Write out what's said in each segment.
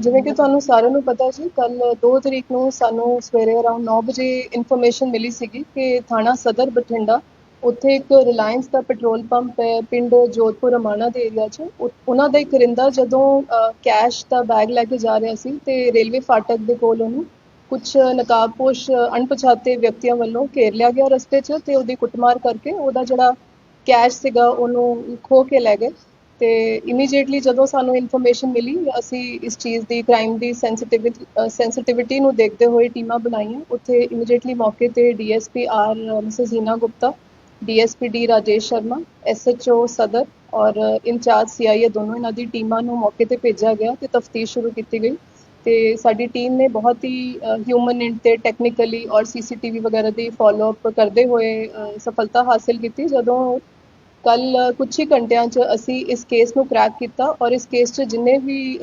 ਜਿਵੇਂ ਕਿ ਤੁਹਾਨੂੰ ਸਾਰਿਆਂ ਨੂੰ ਪਤਾ ਜੀ ਕੱਲ 2 ਤਰੀਕ ਨੂੰ ਸਾਨੂੰ ਸਵੇਰੇ ਅਰਾਊਂਡ 9 ਵਜੇ ਇਨਫੋਰਮੇਸ਼ਨ ਮਿਲੀ ਸੀਗੀ ਕਿ ਥਾਣਾ ਸਦਰ ਬਠਿੰਡਾ, ਉੱਥੇ ਇੱਕ ਰਿਲਾਇੰਸ ਦਾ ਪੈਟਰੋਲ ਪੰਪ ਹੈ, ਪਿੰਡ ਜੋਧਪੁਰ ਅਮਾਣਾ ਦੇ ਏਰੀਆ 'ਚ। ਉਹਨਾਂ ਦਾ ਇੱਕ ਕਰਿੰਦਾ ਜਦੋਂ ਕੈਸ਼ ਦਾ ਬੈਗ ਲੈ ਕੇ ਜਾ ਰਿਹਾ ਸੀ ਤੇ ਰੇਲਵੇ ਫਾਟਕ ਦੇ ਕੋਲ ਉਹਨੂੰ ਕੁਝ ਨਕਾਬਪੋਸ਼, ਅਣਪਛਾਤੇ ਵਿਅਕਤੀਆਂ ਵੱਲੋਂ ਘੇਰ ਲਿਆ ਗਿਆ ਰਸਤੇ 'ਚ ਤੇ ਉਹਦੀ ਕੁੱਟਮਾਰ ਕਰਕੇ ਉਹਦਾ ਜਿਹੜਾ ਕੈਸ਼ ਸੀਗਾ ਉਹਨੂੰ ਖੋ ਕੇ ਲੈ ਗਏ। ਤੇ ਇਮੀਡੀਏਟਲੀ ਜਦੋਂ ਸਾਨੂੰ ਇਨਫੋਰਮੇਸ਼ਨ ਮਿਲੀ, ਅਸੀਂ ਇਸ ਚੀਜ਼ ਦੀ ਕ੍ਰਾਈਮ ਦੀ ਸੈਂਸਿਟਿਵਿਟੀ ਸੈਂਸਿਟਿਵਿਟੀ ਨੂੰ ਦੇਖਦੇ ਹੋਏ ਟੀਮਾਂ ਬਣਾਈਆਂ। ਉੱਥੇ ਇਮੀਡੀਏਟਲੀ ਮੌਕੇ ਤੇ DSP R Mrs Heena Gupta DSP D Rajesh Sharma SHO Sadar ਔਰ ਇੰਚਾਰਜ ਸੀਆਈਏ ਦੋਨੋਂ ਇਹਨਾਂ ਦੀ ਟੀਮਾਂ ਨੂੰ ਮੌਕੇ ਤੇ ਭੇਜਿਆ ਗਿਆ ਤੇ ਤਫਤੀਸ਼ ਸ਼ੁਰੂ ਕੀਤੀ ਗਈ। ਤੇ ਸਾਡੀ ਟੀਮ ਨੇ ਬਹੁਤ ਹੀ ਹਿਊਮਨ ਇੰਟ ਤੇ ਟੈਕਨੀਕਲੀ ਔਰ ਸੀਸੀਟੀਵੀ ਵਗੈਰਾ ਦੀ ਫਾਲੋਅਪ ਕਰਦੇ ਹੋਏ ਸਫਲਤਾ ਹਾਸਲ ਕੀਤੀ। ਜਦੋਂ ਕੱਲ ਕੁਝ ਹੀ ਘੰਟਿਆਂ 'ਚ ਅਸੀਂ ਇਸ ਕੇਸ ਨੂੰ ਕ੍ਰੈਕ ਕੀਤਾ ਔਰ ਇਸ ਕੇਸ 'ਚ ਜਿੰਨੇ ਵੀ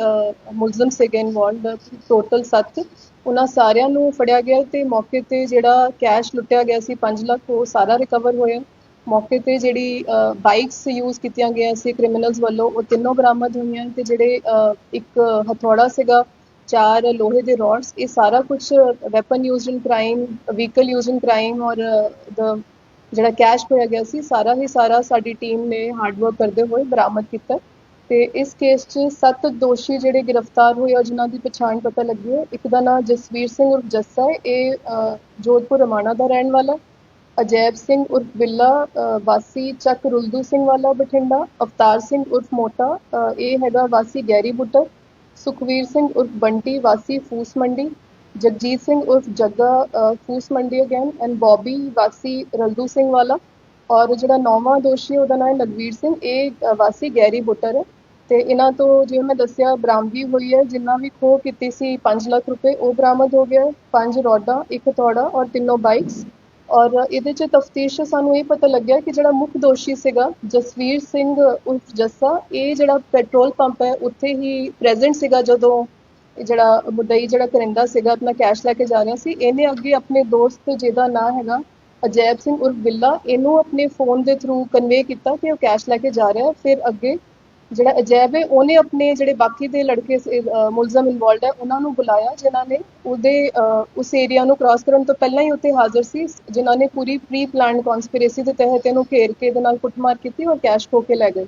ਮੁਲਜ਼ਮ ਸੀਗੇ ਇਨਵੋਲਵਡ ਟੋਟਲ 7 ਉਹਨਾਂ ਸਾਰਿਆਂ ਨੂੰ ਫੜਿਆ ਗਿਆ ਤੇ ਮੌਕੇ ਤੇ ਜਿਹੜਾ ਕੈਸ਼ ਲੁੱਟਿਆ ਗਿਆ ਸੀ 5 ਲੱਖ, ਉਹ ਸਾਰਾ ਰਿਕਵਰ ਹੋਇਆ। ਮੌਕੇ ਤੇ ਜਿਹੜੀ ਬਾਈਕਸ ਯੂਜ਼ ਕੀਤੀਆਂ ਗਈਆਂ ਸੀ ਕ੍ਰਿਮੀਨਲਸ ਵੱਲੋਂ, ਉਹ ਤਿੰਨੋਂ ਬਰਾਮਦ ਹੋਈਆਂ ਤੇ ਜਿਹੜੇ ਇੱਕ ਹਥੌੜਾ ਸੀਗਾ, ਚਾਰ ਲੋਹੇ ਦੇ ਰੋਡਸ ਇਹ ਸਾਰਾ ਕੁਝ weapon used in crime vehicle used in crime ਔਰ ਦ ਜਿਹੜਾ ਕੈਸ਼ ਹੋਇਆ ਗਿਆ ਸੀ, ਸਾਰਾ ਹੀ ਸਾਰਾ ਸਾਡੀ ਟੀਮ ਨੇ ਹਾਰਡ ਕਰਦੇ ਹੋਏ ਬਰਾਮਦ ਕੀਤਾ। ਤੇ ਇਸ ਕੇਸ 'ਚ ਸੱਤ ਦੋਸ਼ੀ ਜਿਹੜੇ ਗ੍ਰਿਫਤਾਰ ਹੋਏ ਆ, ਜਿਨ੍ਹਾਂ ਦੀ ਪਛਾਣ ਪਤਾ ਲੱਗੀ ਹੈ। ਇੱਕ ਦਾ ਨਾਮ ਜਸਵੀਰ ਸਿੰਘ ਉਰਫ ਜੱਸਾ ਹੈ। ਇਹ ਜੋਧਪੁਰ ਰਮਾਣਾ ਦਾ ਰਹਿਣ ਵਾਲਾ ਅਜੈਬ ਸਿੰਘ ਉਰਫ ਬਿੱਲਾ ਵਾਸੀ ਚੱਕ ਰੁਲਦੂ ਸਿੰਘ ਵਾਲਾ ਬਠਿੰਡਾ, ਅਵਤਾਰ ਸਿੰਘ ਉਰਫ ਮੋਟਾ ਇਹ ਹੈਗਾ ਵਾਸੀ ਗੈਰੀ ਬੁੱਟਰ, ਸੁਖਵੀਰ ਸਿੰਘ ਉਰਫ ਬੰਟੀ, ਵਾਸੀ ਫੂਸ ਮੰਡੀ ਜਗਜੀਤ ਸਿੰਘ ਉਰਫ ਜੱਗਾ ਅ, ਫੂਸ ਮੰਡੀ ਅਗੇਨ ਐਂਡ ਬੌਬੀ ਵਾਸੀ ਰਲਦੂ ਸਿੰਘ ਵਾਲਾ ਔਰ ਜਿਹੜਾ ਨੌਵਾਂ ਦੋਸ਼ੀ ਉਹਦਾ ਨਾਮ ਹੈ ਲਖਵੀਰ ਸਿੰਘ ਇਹ ਅ, ਵਾਸੀ ਗੈਰੀ ਬੁੱਟਰ ਹੈ ਤੇ ਇਹਨਾਂ ਤੋਂ ਜਿਵੇਂ ਮੈਂ ਦੱਸਿਆ ਬਰਾਮਦੀ ਹੋਈ ਹੈ ਜਿੰਨਾ ਵੀ ਖੋਹ ਕੀਤੀ ਸੀ 5 ਲੱਖ ਰੁਪਏ ਉਹ ਬਰਾਮਦ ਹੋ ਗਿਆ ਹੈ। ਪੰਜ ਰੋਡਾਂ ਇੱਕ ਹਥੌੜਾ ਔਰ ਤਿੰਨੋਂ ਬਾਈਕਸ ਔਰ ਇਹਦੇ ਚ ਤਫਤੀਸ਼ ਸਾਨੂੰ ਇਹ ਪਤਾ ਲੱਗਿਆ ਕਿ ਜਿਹੜਾ ਮੁੱਖ ਦੋਸ਼ੀ ਸੀਗਾ ਜਸਵੀਰ ਸਿੰਘ ਉਰਫ ਜੱਸਾ ਇਹ ਜਿਹੜਾ ਪੈਟਰੋਲ ਪੰਪ ਹੈ ਉੱਥੇ ਹੀ ਪ੍ਰੈਜ਼ੈਂਟ ਸੀਗਾ ਜਦੋਂ ਜਿਹੜਾ ਮੁੱਦਈ ਜਿਹੜਾ ਕਰਿੰਦਾ ਸੀਗਾ ਆਪਣਾ ਕੈਸ਼ ਲੈ ਕੇ ਜਾ ਰਿਹਾ ਸੀ। ਇਹਨੇ ਅੱਗੇ ਆਪਣੇ ਦੋਸਤ ਜਿਹਦਾ ਨਾਮ ਹੈਗਾ ਅਜੈਬ ਸਿੰਘ ਉਰਫ ਬਿੱਲਾ, ਇਹਨੂੰ ਆਪਣੇ ਫੋਨ ਦੇ ਥਰੂ ਕਨਵੇ ਕੀਤਾ ਕਿ ਉਹ ਕੈਸ਼ ਲੈ ਕੇ ਜਾ ਰਿਹਾ ਫਿਰ ਅੱਗੇ ਜਿਹੜਾ ਅਜੈਬ ਹੈ, ਉਹਨੇ ਆਪਣੇ ਜਿਹੜੇ ਬਾਕੀ ਦੇ ਲੜਕੇ ਮੁਲਜ਼ਮ ਇਨਵੋਲਡ ਹੈ, ਉਹਨਾਂ ਨੂੰ ਬੁਲਾਇਆ, ਜਿਨ੍ਹਾਂ ਨੇ ਉਹਦੇ ਉਸ ਏਰੀਆ ਨੂੰ ਕ੍ਰਾਸ ਕਰਨ ਤੋਂ ਪਹਿਲਾਂ ਹੀ ਉੱਥੇ ਹਾਜ਼ਰ ਸੀ, ਜਿਨ੍ਹਾਂ ਨੇ ਪੂਰੀ ਪ੍ਰੀ ਪਲਾਨਡ ਕਨਸਪੀਰੇਸੀ ਦੇ ਤਹਿਤ ਇਹਨੂੰ ਘੇਰ ਕੇ ਇਹਦੇ ਨਾਲ ਕੁੱਟਮਾਰ ਕੀਤੀ ਔਰ ਕੈਸ਼ ਖੋ ਕੇ ਲੈ ਗਏ।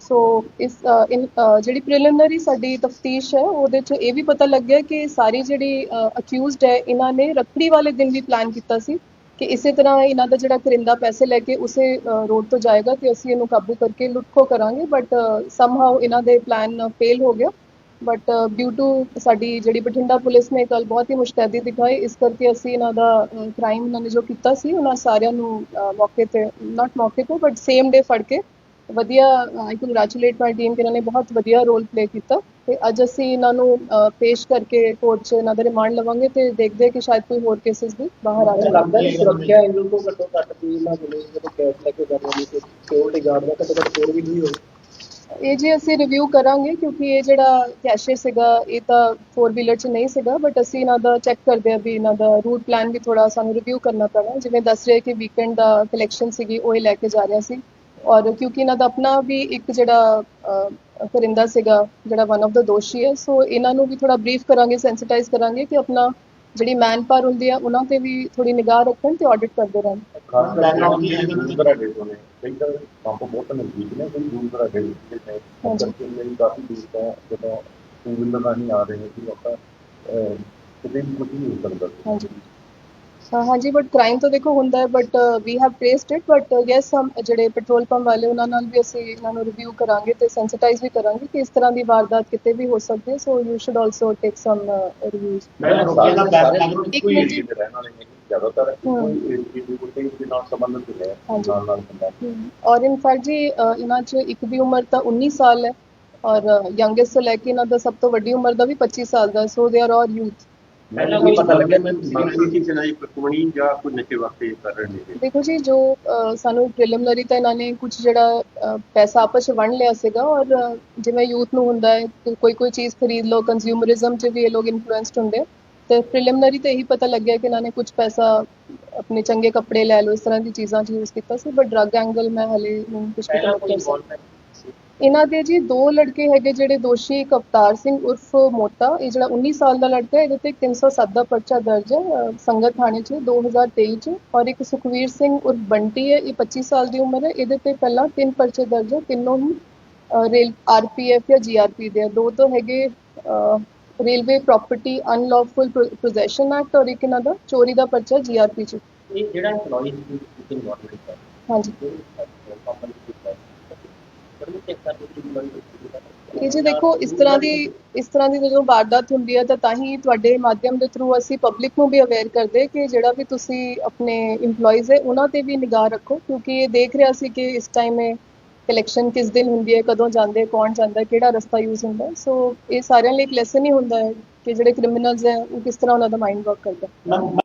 ਸੋ ਇਸ ਜਿਹੜੀ ਪ੍ਰੀਲਿਮਿਨਰੀ ਸਾਡੀ ਤਫਤੀਸ਼ ਹੈ, ਉਹਦੇ ਚ ਇਹ ਵੀ ਪਤਾ ਲੱਗਿਆ ਕਿ ਸਾਰੀ ਜਿਹੜੀ ਅਕਿਊਜ਼ਡ ਹੈ, ਇਹਨਾਂ ਨੇ ਰੱਖੜੀ ਵਾਲੇ ਦਿਨ ਵੀ ਪਲਾਨ ਕੀਤਾ ਸੀ ਕਿ ਇਸੇ ਤਰ੍ਹਾਂ ਇਹਨਾਂ ਦਾ ਜਿਹੜਾ ਕਰਿੰਦਾ ਪੈਸੇ ਲੈ ਕੇ ਉਸੇ ਰੋਡ ਤੋਂ ਜਾਏਗਾ ਤੇ ਅਸੀਂ ਇਹਨੂੰ ਕਾਬੂ ਕਰਕੇ ਲੁੱਟਖੋ ਕਰਾਂਗੇ ਬਟ ਸਮਹਾਉ ਇਹਨਾਂ ਦੇ ਪਲਾਨ ਫੇਲ ਹੋ ਗਿਆ। ਬਟ ਡਿਊ ਟੂ ਸਾਡੀ ਜਿਹੜੀ ਬਠਿੰਡਾ ਪੁਲਿਸ ਨੇ ਕੱਲ ਬਹੁਤ ਹੀ ਮੁਸ਼ਤੈਦੀ ਦਿਖਾਈ, ਇਸ ਕਰਕੇ ਅਸੀਂ ਇਹਨਾਂ ਦਾ ਕ੍ਰਾਈਮ ਉਹਨਾਂ ਨੇ ਜੋ ਕੀਤਾ ਸੀ, ਉਹਨਾਂ ਸਾਰਿਆਂ ਨੂੰ ਮੌਕੇ ਤੇ ਨਾਟ ਮੌਕੇ ਤੇ ਬਟ ਸੇਮ ਡੇ ਫੜ ਕੇ ਵਧੀਆ ਆਈ ਕੰਗ੍ਰੈਚੁਲੇਟ ਮਾਈ ਟੀਮ ਕਿ ਇਹਨਾਂ ਨੇ ਬਹੁਤ ਵਧੀਆ ਰੋਲ ਪਲੇ ਕੀਤਾ ਤੇ ਅੱਜ ਅਸੀਂ ਇਹਨਾਂ ਨੂੰ ਪੇਸ਼ ਕਰਕੇ ਕੋਰਟ 'ਚ ਇਹਨਾਂ ਦਾ ਰਿਮਾਂਡ ਲਵਾਂਗੇ ਤੇ ਦੇਖਦੇ ਕਿ ਸ਼ਾਇਦ ਕੋਈ ਹੋਰ ਕੇਸਿਸ ਵੀ ਬਾਹਰ ਆ ਜਾਣ। ਲੱਗਦਾ ਕਿ ਸੁਰੱਖਿਆ ਇਹਨਾਂ ਤੋਂ ਘੱਟੋ ਘੱਟ ਵੀ ਇਹਨਾਂ ਕੋਲੇ ਜਦੋਂ ਕੈਸ਼ ਲੈ ਕੇ ਜਾ ਰਹੇ ਨੇ ਤੇ ਸਿਕਿਉਰਿਟੀ ਗਾਰਡ ਦਾ ਘੱਟੋ ਘੱਟ ਕੋਲ ਵੀ ਨਹੀਂ ਹੋਵੇ ਇਹ ਜੀ ਅਸੀਂ ਰਿਵਿਊ ਕਰਾਂਗੇ ਕਿਉਂਕਿ ਇਹ ਜਿਹੜਾ ਕੈਸ਼ੀਅਰ ਸੀਗਾ ਇਹ ਤਾਂ 4 ਵੀਲਰ 'ਚ ਨਹੀਂ ਸੀਗਾ ਬਟ ਅਸੀਂ ਇਹਨਾਂ ਦਾ ਚੈੱਕ ਕਰਦੇ ਆ ਵੀ ਇਹਨਾਂ ਦਾ ਰੂਟ ਪਲਾਨ ਵੀ ਥੋੜਾ ਸਾਨੂੰ ਰਿਵਿਊ ਕਰਨਾ ਪੈਣਾ। ਜਿਵੇਂ ਦੱਸ ਰਹੇ ਕਿ ਵੀਕਐਂਡ ਦਾ ਕਲੈਕਸ਼ਨ ਸੀਗੀ ਉਹ ਹੀ ਲੈ ਕੇ ਜਾ ਰਿਹਾ ਸੀ। ਔਰ ਕਿਉਂਕਿ ਇਹਨਾਂ ਦਾ ਆਪਣਾ ਵੀ ਇੱਕ ਜਿਹੜਾ ਕਰਿੰਦਾ ਸੀਗਾ ਜਿਹੜਾ ਵਨ ਆਫ ਦਾ ਦੋਸ਼ੀ ਹੈ ਸੋ ਇਹਨਾਂ ਨੂੰ ਵੀ ਥੋੜਾ ਬਰੀਫ ਕਰਾਂਗੇ ਸੈਂਸਿਟਾਈਜ਼ ਕਰਾਂਗੇ ਕਿ ਆਪਣਾ ਜਿਹੜੀ ਮੈਨ ਪਾਵਰ ਹੁੰਦੀ ਆ ਉਹਨਾਂ ਤੇ ਵੀ ਥੋੜੀ ਨਿਗਾਹ ਰੱਖਣ ਤੇ ਆਡਿਟ ਕਰਦੇ ਰਹਿਣ ਖਾਸ ਕਰਕੇ ਦੂਰ ਦਰਾਡੇ ਤੋਂ ਨੇ ਕਈ ਤਾਂ ਪੰਪ ਬਹੁਤ ਨਜ਼ਦੀਕ ਨੇ ਕਈ ਦੂਰ ਦਰਾਡੇ ਦੇ ਨੇ। ਕਰਕੇ ਲਈ ਕਾਫੀ ਦੂਰ ਤੋਂ ਜਦੋਂ ਟੂ ਵੀਲਰ ਰਾਹੀਂ ਆ ਰਹੇ ਸੀ ਆਪਾਂ ਕਿਤੇ ਵੀ ਕੁਝ ਨਹੀਂ ਹੋ ਸਕਦਾ। ਹਾਂਜੀ ਹਾਂਜੀ ਬਟ ਕ੍ਰਾਈਮ ਤਾਂ ਦੇਖੋ ਹੁੰਦਾ ਹੈ but we have traced it but yes ਹਮ ਜਿਹੜੇ ਪੈਟਰੋਲ ਪੰਪ ਵਾਲੇ ਉਹਨਾਂ ਨਾਲ ਵੀ ਅਸੀਂ ਇਹਨਾਂ ਨੂੰ ਰਿਵਿਊ ਕਰਾਂਗੇ ਤੇ ਸੈਂਸਿਟਾਈਜ਼ ਵੀ ਕਰਾਂਗੇ ਕਿ ਇਸ ਤਰ੍ਹਾਂ ਦੀ ਵਾਰਦਾਤ ਕਿਤੇ ਵੀ ਹੋ ਸਕਦੀ ਹੈ so you should also take some reviews ਮੈਂ ਰੋਕਿਆ ਦਾ ਬੈਕਗ੍ਰਾਉਂਡ ਕੋਈ ਦੇ ਰਹਿਣ ਵਾਲੇ ਨਹੀਂ ਜ਼ਿਆਦਾਤਰ। ਕੋਈ ਦੇ ਉੱਤੇ ਦੇ ਨਾਲ ਸੰਬੰਧਿਤ ਨੇ ਹਾਂਜੀ। ਨਾਲ ਨਾਲ ਔਰ ਇਨ ਫੈਕਟ ਜੀ ਇਹਨਾਂ 'ਚ ਇੱਕ ਦੀ ਉਮਰ ਤਾਂ 19 ਸਾਲ ਹੈ ਔਰ ਯੰਗੇਸਟ ਤੋਂ ਲੈ ਕੇ ਇਹਨਾਂ ਦਾ ਸਭ ਤੋਂ ਵੱਡੀ ਉਮਰ ਦਾ ਵੀ 25 ਸਾਲ ਦਾ ਸੋ ਦੇ ਆਰ ਆਲ ਯੂਥ ਮੈਨੂੰ ਵੀ ਪਤਾ ਲੱਗਿਆ ਮੈਂ ਕੋਈ ਚੀਜ਼ ਨਹੀਂ ਪਕਵਣੀ ਜਾਂ ਕੋਈ ਨਸ਼ੇ ਵਾਸਤੇ ਕਰ ਰਹੇ ਨੇ ਦੇਖੋ ਜੀ ਜੋ ਸਾਨੂੰ ਪ੍ਰੀਲਿਮਿਨਰੀ ਤਾਂ ਇਹਨਾਂ ਨੇ ਕੁਝ ਜਿਹੜਾ ਪੈਸਾ ਆਪਸ ਵੰਡ ਲਿਆ ਸੀਗਾ ਔਰ ਜਿਵੇਂ ਯੂਥ ਨੂੰ ਹੁੰਦਾ ਹੈ ਕਿ ਕੋਈ ਕੋਈ ਚੀਜ਼ ਖਰੀਦ ਲਓ ਕੰਜ਼ਿਊਮਰਿਜ਼ਮ ਚ ਵੀ ਇਹ ਲੋਕ ਇਨਫਲੂਐਂਸਡ ਹੁੰਦੇ। ਤੇ ਪ੍ਰੀਲਿਮਿਨਰੀ ਤੇ ਇਹੀ ਪਤਾ ਲੱਗਿਆ ਕਿ ਇਹਨਾਂ ਨੇ ਕੁਝ ਪੈਸਾ ਆਪਣੇ ਚੰਗੇ ਕੱਪੜੇ ਲੈ ਲਓ ਇਸ ਤਰ੍ਹਾਂ ਦੀ ਚੀਜ਼ਾਂ ਚ ਯੂਜ਼ ਕੀਤਾ ਸੀ ਬਟ ਡਰੱਗ ਐਂਗਲ ਮੈਂ ਹਲੇ ਨਹੀਂ ਕੁਝ ਵੀ ਕਰ ਸਕਦੀ ਇਹਨਾਂ ਦੇ ਜੀ ਦੋ ਲੜਕੇ ਹੈਗੇ ਜਿਹੜੇ ਦੋਸ਼ੀ ਇੱਕ ਅਵਤਾਰ ਸਿੰਘ ਉਰਫ ਮੋਟਾ ਇਹ ਜਿਹੜਾ 19 ਸਾਲ ਦਾ ਲੜਕਾ ਹੈ ਇਹਦੇ ਤੇ 307 ਦਾ ਪਰਚਾ ਦਰਜ ਹੈ ਸੰਗਤ ਥਾਣੇ 'ਚ 2023 'ਚ ਔਰ ਇੱਕ ਸੁਖਵੀਰ ਸਿੰਘ ਉਰਫ ਬੰਟੀ ਹੈ ਇਹ 25 ਸਾਲ ਦੀ ਉਮਰ ਹੈ ਇਹਦੇ ਤੇ ਪਹਿਲਾਂ ਤਿੰਨ ਪਰਚੇ ਦਰਜ ਹੈ ਤਿੰਨੋਂ ਹੀ ਰੇਲ ਆਰਪੀਐਫ ਜਾਂ ਜੀਆਰਪੀ ਦੇ ਦੋ ਤਾਂ ਹੈਗੇ railway property unlawful possession act ਔਰ ਇੱਕ ਇਹਨਾਂ ਦਾ ਚੋਰੀ ਦਾ ਪਰਚਾ ਜੀਆਰਪੀ 'ਚ। ਇਹ ਜਿਹੜਾ ਕੀਤਾ ਹਾਂਜੀ ਜਿਹੜੀ ਕੰਪਨੀ ਕੀਤਾ ਬੜੀ ਚੈੱਕ ਕਰਦੇ ਕਿ employee ਇਹ ਜੀ ਦੇਖੋ, ਇਸ ਤਰ੍ਹਾਂ ਦੀ ਇਸ ਤਰ੍ਹਾਂ ਦੀ ਜਦੋਂ ਵਾਰਦਾਤ ਹੁੰਦੀ ਹੈ, ਤਾਂ ਤਾਂ ਹੀ ਤੁਹਾਡੇ ਮਾਧਿਅਮ ਦੇ ਥਰੂ ਅਸੀਂ ਪਬਲਿਕ ਨੂੰ ਵੀ ਅਵੇਅਰ ਕਰਦੇ ਕਿ ਜਿਹੜਾ ਵੀ ਤੁਸੀਂ ਆਪਣੇ EMPLOYEES ਹੈ, ਉਹਨਾਂ ਤੇ ਵੀ ਨਿਗਾਹ ਰੱਖੋ, ਕਿਉਂਕਿ ਇਹ ਦੇਖ ਰਿਹਾ ਸੀ ਕਿ ਇਸ ਟਾਈਮ ਇਹ ਕਲੈਕਸ਼ਨ ਕਿਸ ਦਿਨ ਹੁੰਦੀ ਹੈ, ਕਦੋਂ ਜਾਂਦੇ, ਕੌਣ ਜਾਂਦਾ, ਕਿਹੜਾ ਰਸਤਾ ਯੂਜ਼ ਹੁੰਦਾ ਸੋ ਇਹ ਸਾਰਿਆਂ ਲਈ ਇੱਕ ਲੈਸਨ ਹੀ ਹੁੰਦਾ ਹੈ ਕਿ ਜਿਹੜੇ ਕ੍ਰਿਮੀਨਲਸ ਹੈ, ਉਹ ਕਿਸ ਤਰ੍ਹਾਂ ਉਹਨਾਂ ਦਾ ਮਾਈਂਡ ਵਰਕ ਕਰਦਾ